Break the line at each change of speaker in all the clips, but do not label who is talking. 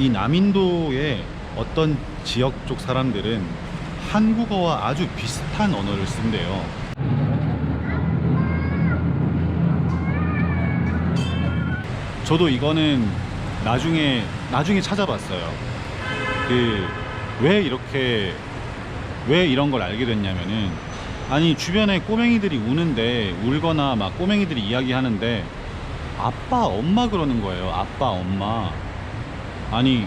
이 남인도의 어떤 지역 쪽 사람들은 한국어와 아주 비슷한 언어를 쓴대요. 저도 이거는 나중에 나중에 찾아봤어요. 그 왜 이렇게 왜 이런 걸 알게 됐냐면은 아니 주변에 꼬맹이들이 우는데 울거나 막 꼬맹이들이 이야기하는데 아빠 엄마 그러는 거예요. 아빠 엄마. 아니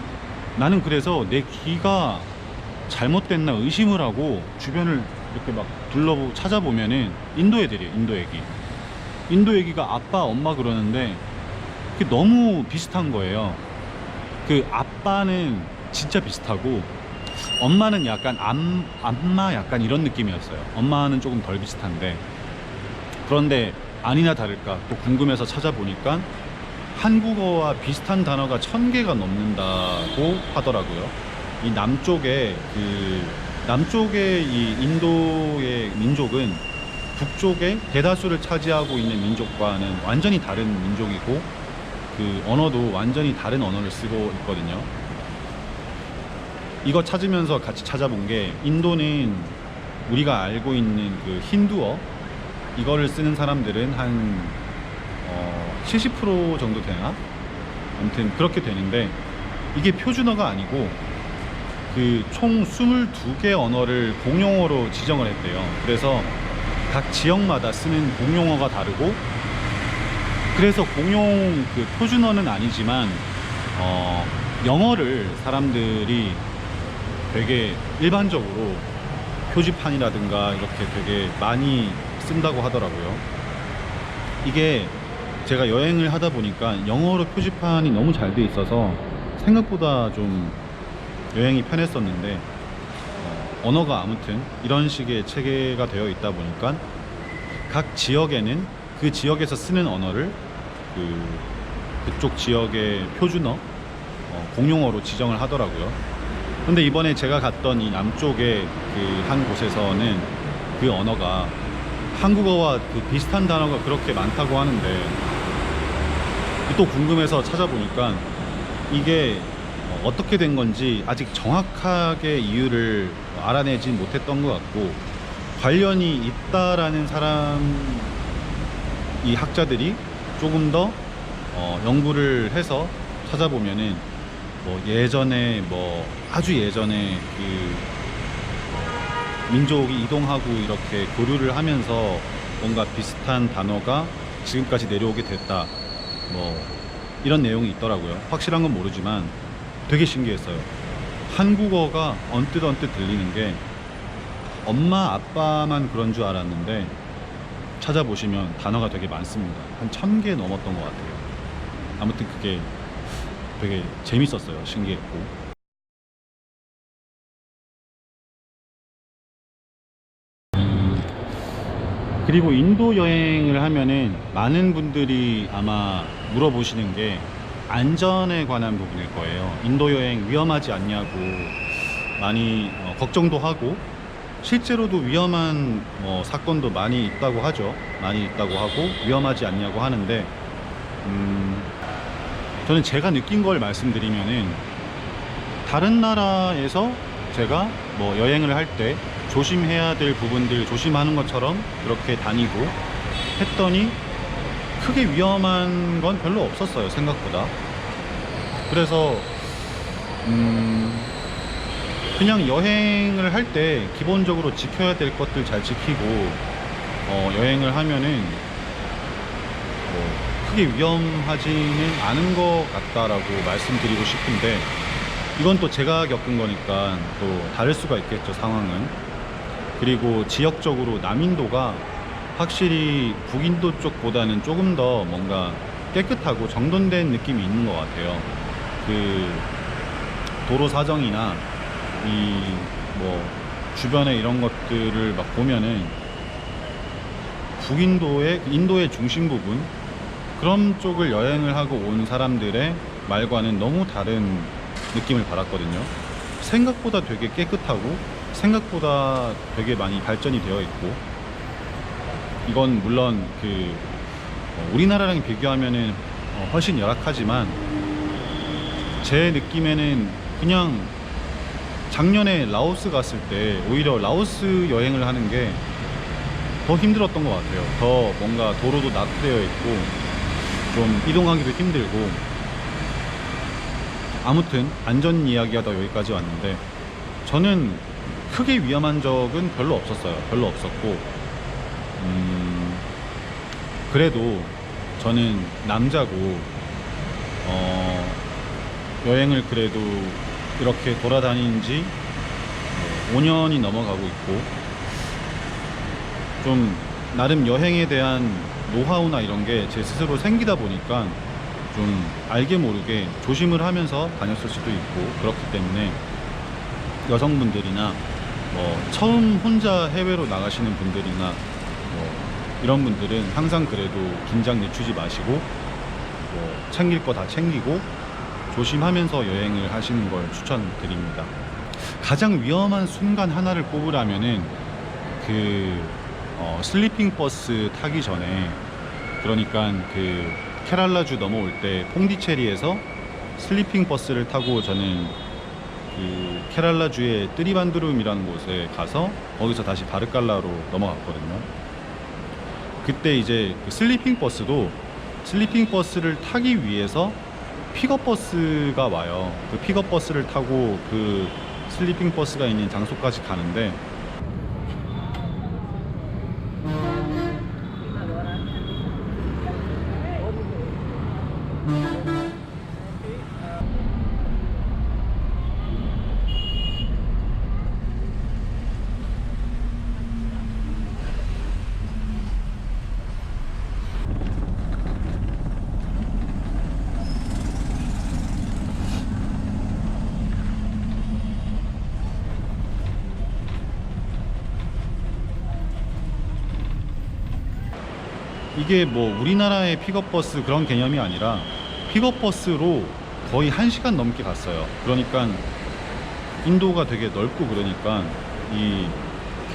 나는 그래서 내 귀가 잘못됐나 의심을 하고 주변을 이렇게 막 둘러보고 찾아보면은 인도 애들이에요. 인도 애기. 인도 애기가 아빠 엄마 그러는데 그게 너무 비슷한 거예요. 그 아빠는 진짜 비슷하고 엄마는 약간 암, 안마 약간 이런 느낌이었어요. 엄마는 조금 덜 비슷한데 그런데 아니나 다를까 또 궁금해서 찾아보니까 한국어와 비슷한 단어가 천 개가 넘는다고 하더라고요. 이 남쪽에 그 남쪽의 이 인도의 민족은 북쪽에 대다수를 차지하고 있는 민족과는 완전히 다른 민족이고 그 언어도 완전히 다른 언어를 쓰고 있거든요. 이거 찾으면서 같이 찾아본 게 인도는 우리가 알고 있는 그 힌두어 이거를 쓰는 사람들은 한 어, 70% 정도 되나? 아무튼 그렇게 되는데 이게 표준어가 아니고 그 총 22개 언어를 공용어로 지정을 했대요. 그래서 각 지역마다 쓰는 공용어가 다르고 그래서 공용 그 표준어는 아니지만 어, 영어를 사람들이 되게 일반적으로 표지판이라든가 이렇게 되게 많이 쓴다고 하더라고요. 이게 제가 여행을 하다 보니까 영어로 표지판이 너무 잘 돼 있어서 생각보다 좀 여행이 편했었는데 어, 언어가 아무튼 이런 식의 체계가 되어 있다 보니까 각 지역에는 그 지역에서 쓰는 언어를 그 그쪽 지역의 표준어 어, 공용어로 지정을 하더라고요. 근데 이번에 제가 갔던 이 남쪽의 그 한 곳에서는 그 언어가 한국어와 그 비슷한 단어가 그렇게 많다고 하는데 또 궁금해서 찾아보니까 이게 어, 어떻게 된 건지 아직 정확하게 이유를 알아내지 못했던 것 같고 관련이 있다라는 사람 이 학자들이 조금 더 어, 연구를 해서 찾아보면은 뭐 예전에 뭐 아주 예전에 그 민족이 이동하고 이렇게 교류를 하면서 뭔가 비슷한 단어가 지금까지 내려오게 됐다. 뭐 이런 내용이 있더라고요. 확실한 건 모르지만 되게 신기했어요. 한국어가 언뜻 언뜻 들리는 게 엄마 아빠만 그런 줄 알았는데 찾아보시면 단어가 되게 많습니다. 한 천 개 넘었던 것 같아요. 아무튼 그게 되게 재밌었어요. 신기했고. 그리고 인도 여행을 하면은 많은 분들이 아마 물어보시는 게 안전에 관한 부분일 거예요. 인도 여행 위험하지 않냐고 많이 어, 걱정도 하고 실제로도 위험한 어, 사건도 많이 있다고 하죠. 많이 있다고 하고 위험하지 않냐고 하는데 음, 저는 제가 느낀 걸 말씀드리면은 다른 나라에서 제가 뭐 여행을 할 때 조심해야 될 부분들 조심하는 것처럼 그렇게 다니고 했더니 크게 위험한 건 별로 없었어요 생각보다. 그래서 음 그냥 여행을 할 때 기본적으로 지켜야 될 것들 잘 지키고 어 여행을 하면은 뭐 크게 위험하지는 않은 것 같다라고 말씀드리고 싶은데 이건 또 제가 겪은 거니까 또 다를 수가 있겠죠 상황은. 그리고 지역적으로 남인도가 확실히 북인도 쪽보다는 조금 더 뭔가 깨끗하고 정돈된 느낌이 있는 것 같아요. 그 도로 사정이나 이 뭐 주변에 이런 것들을 막 보면은 북인도의 인도의 중심 부분? 그런 쪽을 여행을 하고 온 사람들의 말과는 너무 다른 느낌을 받았거든요. 생각보다 되게 깨끗하고 생각보다 되게 많이 발전이 되어 있고 이건 물론 그 어, 우리나라랑 비교하면은 어, 훨씬 열악하지만 제 느낌에는 그냥 작년에 라오스 갔을 때 오히려 라오스 여행을 하는 게 더 힘들었던 것 같아요. 더 뭔가 도로도 낙되어 있고 좀 이동하기도 힘들고 아무튼 안전 이야기하다 여기까지 왔는데 저는 크게 위험한 적은 별로 없었어요. 별로 없었고 음, 그래도 저는 남자고 어, 여행을 그래도 이렇게 돌아다닌 지 5년이 넘어가고 있고 좀 나름 여행에 대한 노하우나 이런 게 제 스스로 생기다 보니까 좀 알게 모르게 조심을 하면서 다녔을 수도 있고 그렇기 때문에 여성분들이나 뭐 처음 혼자 해외로 나가시는 분들이나 뭐 이런 분들은 항상 그래도 긴장 늦추지 마시고 뭐 챙길 거 다 챙기고 조심하면서 여행을 하시는 걸 추천드립니다. 가장 위험한 순간 하나를 꼽으라면은 그 어, 슬리핑 버스 타기 전에 그러니까 그 케랄라주 넘어올 때 퐁디체리에서 슬리핑 버스를 타고 저는 그 케랄라주의 뜨리반두름이라는 곳에 가서 거기서 다시 바르칼라로 넘어갔거든요. 그때 이제 그 슬리핑 버스도 슬리핑 버스를 타기 위해서 픽업 버스가 와요. 그 픽업 버스를 타고 그 슬리핑 버스가 있는 장소까지 가는데 이게 뭐 우리나라의 픽업버스 그런 개념이 아니라 픽업버스로 거의 1시간 넘게 갔어요. 그러니까 인도가 되게 넓고 그러니까 이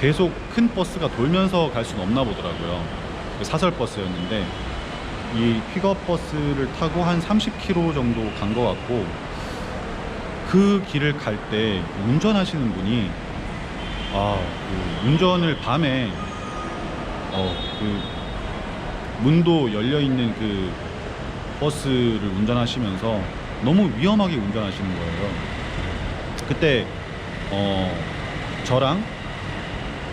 계속 큰 버스가 돌면서 갈 수는 없나 보더라고요. 그 사설 버스였는데 이 픽업 버스를 타고 한 30km 정도 간 것 같고 그 길을 갈 때 운전하시는 분이 아, 그 운전을 밤에 어, 그 문도 열려 있는 그 버스를 운전하시면서 너무 위험하게 운전하시는 거예요. 그때 어 저랑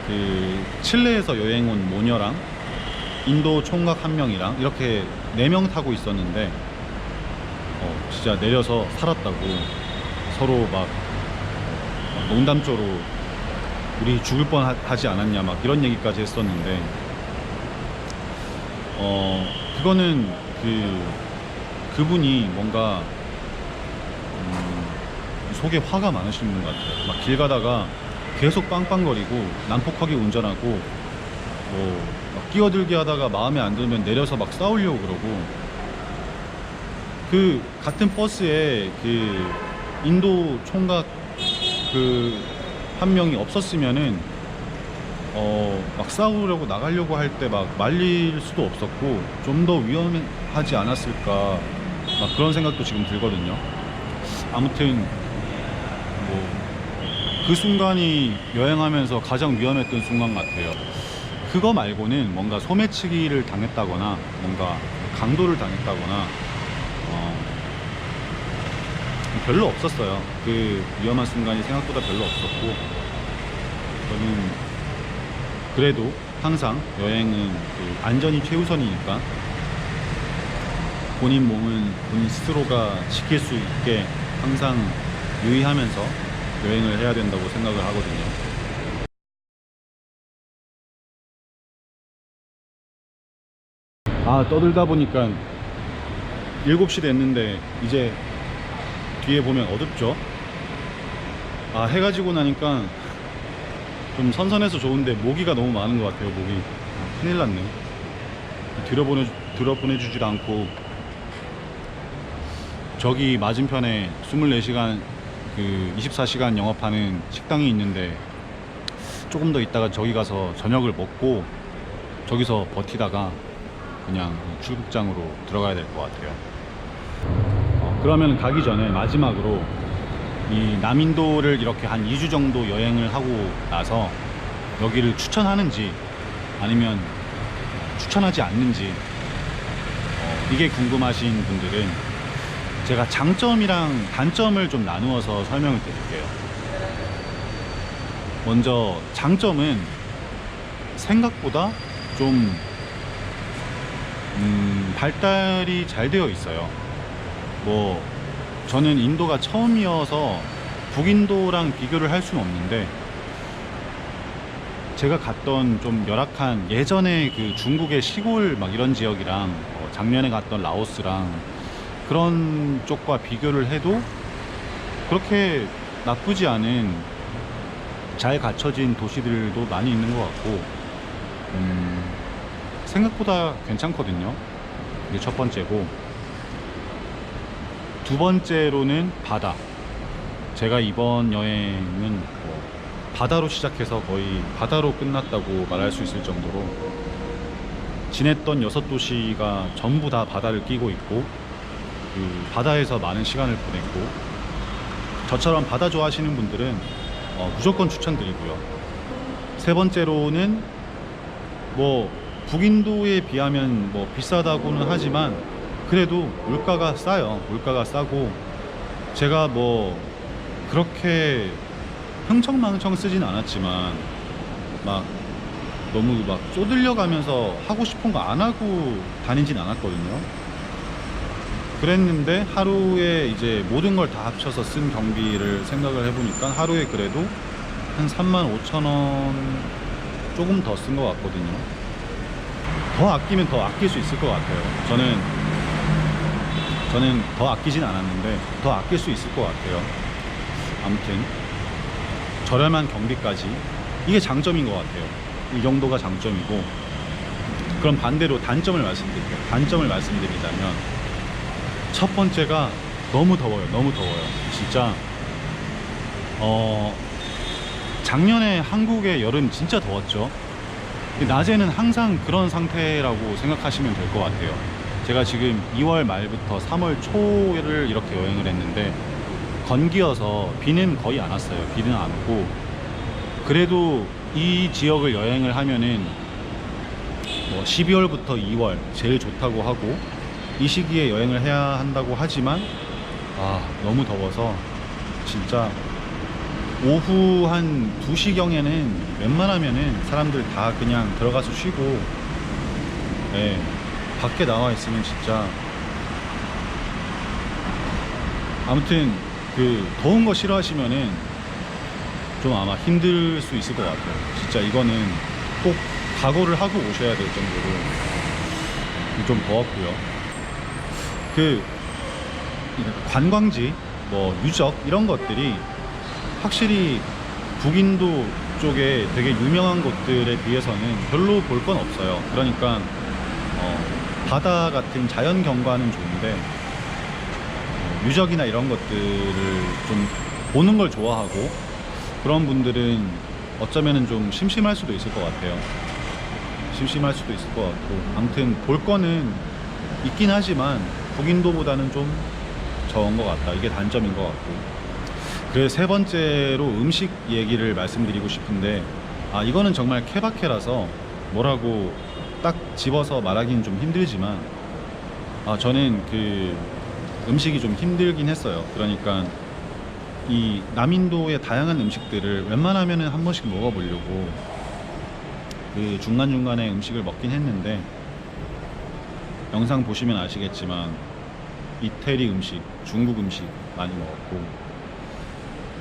그 칠레에서 여행 온 모녀랑 인도 총각 한 명이랑 이렇게 네 명 타고 있었는데 어 진짜 내려서 살았다고 서로 막, 막 농담조로 우리 죽을 뻔 하- 하지 않았냐 막 이런 얘기까지 했었는데 어 그거는 그 그분이 뭔가 음, 속에 화가 많으신 분 같아요. 막 길 가다가 계속 빵빵거리고 난폭하게 운전하고 뭐막 끼어들게 하다가 마음에 안 들면 내려서 막 싸우려고 그러고 그 같은 버스에 그 인도 총각 그 한 명이 없었으면은 어, 막 싸우려고 나가려고 할 때 막 말릴 수도 없었고 좀 더 위험하지 않았을까 막 그런 생각도 지금 들거든요. 아무튼 뭐 그 순간이 여행하면서 가장 위험했던 순간 같아요. 그거 말고는 뭔가 소매치기를 당했다거나 뭔가 강도를 당했다거나 어, 별로 없었어요. 그 위험한 순간이 생각보다 별로 없었고 저는 그래도 항상 여행은 그 안전이 최우선이니까 본인 몸은 본인 스스로가 지킬 수 있게 항상 유의하면서 여행을 해야 된다고 생각을 하거든요. 아 떠들다 보니까 7시 됐는데 이제 뒤에 보면 어둡죠? 아 해가 지고 나니까 좀 선선해서 좋은데 모기가 너무 많은 것 같아요 모기. 아, 큰일 났네. 들여보내, 들여보내주질 않고. 저기 맞은편에 24시간 그 24시간 영업하는 식당이 있는데 조금 더 있다가 저기 가서 저녁을 먹고 저기서 버티다가 그냥 출국장으로 들어가야 될 것 같아요. 어, 그러면 가기 전에 마지막으로 이 남인도를 이렇게 한 2주 정도 여행을 하고 나서 여기를 추천하는지 아니면 추천하지 않는지 어, 이게 궁금하신 분들은 제가 장점이랑 단점을 좀 나누어서 설명을 드릴게요. 먼저 장점은 생각보다 좀 음, 발달이 잘 되어 있어요. 뭐 저는 인도가 처음이어서 북인도랑 비교를 할 수는 없는데 제가 갔던 좀 열악한 예전에 그 중국의 시골 막 이런 지역이랑 어, 작년에 갔던 라오스랑 그런 쪽과 비교를 해도 그렇게 나쁘지 않은 잘 갖춰진 도시들도 많이 있는 것 같고 음, 생각보다 괜찮거든요. 이게 첫 번째고 두 번째로는 바다. 제가 이번 여행은 뭐 바다로 시작해서 거의 바다로 끝났다고 말할 수 있을 정도로 지냈던 여섯 도시가 전부 다 바다를 끼고 있고 그 바다에서 많은 시간을 보냈고 저처럼 바다 좋아하시는 분들은 어, 무조건 추천드리고요. 세 번째로는 뭐 북인도에 비하면 뭐 비싸다고는 하지만 그래도 물가가 싸요. 물가가 싸고 제가 뭐 그렇게 흥청망청 쓰진 않았지만 막 너무 막 쪼들려 가면서 하고 싶은 거 안 하고 다니진 않았거든요. 그랬는데 하루에 이제 모든 걸 다 합쳐서 쓴 경비를 생각을 해보니까 하루에 그래도 한 3만 5천 원 조금 더 쓴 것 같거든요. 더 아끼면 더 아낄 수 있을 것 같아요. 저는 저는 더 아끼진 않았는데 더 아낄 수 있을 것 같아요. 아무튼 저렴한 경비까지 이게 장점인 것 같아요. 이 정도가 장점이고 그럼 반대로 단점을 말씀드릴게요. 단점을 말씀드리자면 첫 번째가 너무 더워요. 너무 더워요. 진짜 어 작년에 한국의 여름 진짜 더웠죠. 낮에는 항상 그런 상태라고 생각하시면 될 것 같아요. 제가 지금 2월 말부터 3월 초를 이렇게 여행을 했는데 건기여서 비는 거의 안 왔어요. 비는 안 오고. 그래도 이 지역을 여행을 하면은 뭐 12월부터 2월 제일 좋다고 하고 이 시기에 여행을 해야 한다고 하지만 아 너무 더워서 진짜 오후 한 2시경에는 웬만하면은 사람들 다 그냥 들어가서 쉬고. 예, 밖에 나와 있으면 진짜 아무튼 그 더운 거 싫어하시면은 좀 아마 힘들 수 있을 것 같아요. 진짜 이거는 꼭 각오를 하고 오셔야 될 정도로 좀 더웠고요. 그 관광지, 뭐 유적 이런 것들이 확실히 북인도 쪽에 되게 유명한 곳들에 비해서는 별로 볼 건 없어요. 그러니까 어, 바다 같은 자연 경관은 좋은데 어, 유적이나 이런 것들을 좀 보는 걸 좋아하고 그런 분들은 어쩌면은 좀 심심할 수도 있을 것 같아요. 심심할 수도 있을 것 같고 아무튼 볼 거는 있긴 하지만 북인도보다는 좀 적은 것 같다. 이게 단점인 것 같고 그래서 세 번째로 음식 얘기를 말씀드리고 싶은데 아 이거는 정말 케바케라서 뭐라고 딱 집어서 말하기는 좀 힘들지만 아 저는 그 음식이 좀 힘들긴 했어요. 그러니까 이 남인도의 다양한 음식들을 웬만하면은 한 번씩 먹어보려고 그 중간중간에 음식을 먹긴 했는데 영상 보시면 아시겠지만 이태리 음식, 중국 음식 많이 먹었고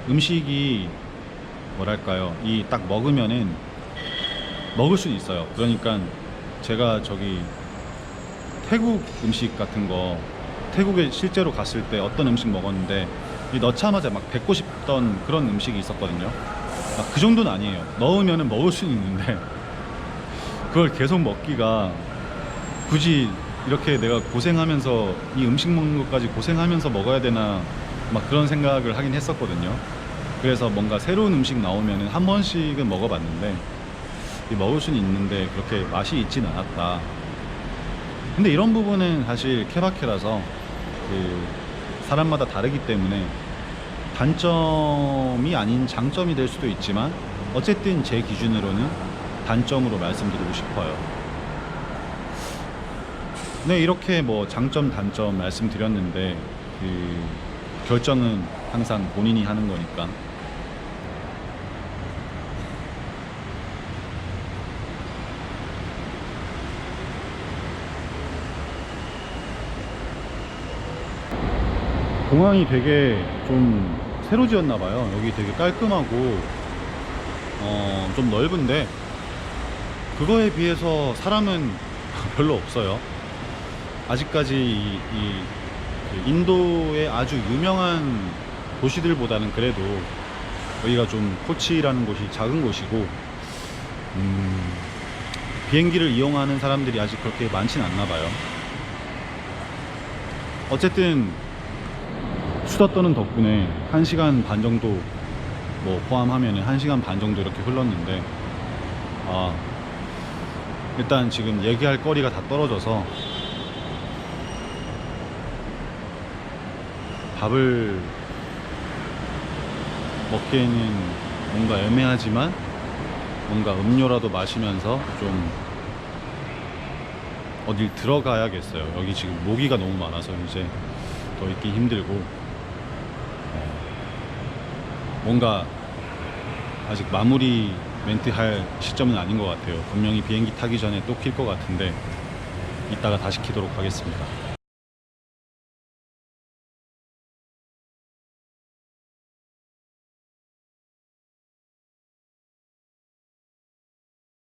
음식이 뭐랄까요 이 딱 먹으면은 먹을 수 있어요 그러니까 제가 저기 태국 음식 같은 거 태국에 실제로 갔을 때 어떤 음식 먹었는데 이 넣자마자 막 뱉고 싶던 그런 음식이 있었거든요 아, 그 정도는 아니에요 넣으면은 먹을 수는 있는데 그걸 계속 먹기가 굳이 이렇게 내가 고생하면서 이 음식 먹는 것까지 고생하면서 먹어야 되나 막 그런 생각을 하긴 했었거든요. 그래서 뭔가 새로운 음식 나오면 한 번씩은 먹어봤는데 이 먹을 수는 있는데 그렇게 맛이 있진 않았다. 근데 이런 부분은 사실 케바케라서 그 사람마다 다르기 때문에 단점이 아닌 장점이 될 수도 있지만 어쨌든 제 기준으로는 단점으로 말씀드리고 싶어요. 네, 이렇게 뭐 장점, 단점 말씀드렸는데 그 결정은 항상 본인이 하는 거니까. 공항이 되게 좀 새로 지었나 봐요. 여기 되게 깔끔하고 어, 좀 넓은데 그거에 비해서 사람은 별로 없어요. 아직까지 이, 이그 인도의 아주 유명한 도시들보다는 그래도 여기가 좀 코치라는 곳이 작은 곳이고 음, 비행기를 이용하는 사람들이 아직 그렇게 많진 않나 봐요. 어쨌든 수다 떠는 덕분에 1시간 반 정도 뭐 포함하면 1시간 반 정도 이렇게 흘렀는데 아 일단 지금 얘기할 거리가 다 떨어져서 밥을 먹기에는 뭔가 애매하지만 뭔가 음료라도 마시면서 좀 어딜 들어가야겠어요. 여기 지금 모기가 너무 많아서 이제 더 있기 힘들고 어, 뭔가 아직 마무리 멘트 할 시점은 아닌 것 같아요. 분명히 비행기 타기 전에 또 킬 것 같은데 이따가 다시 키도록 하겠습니다.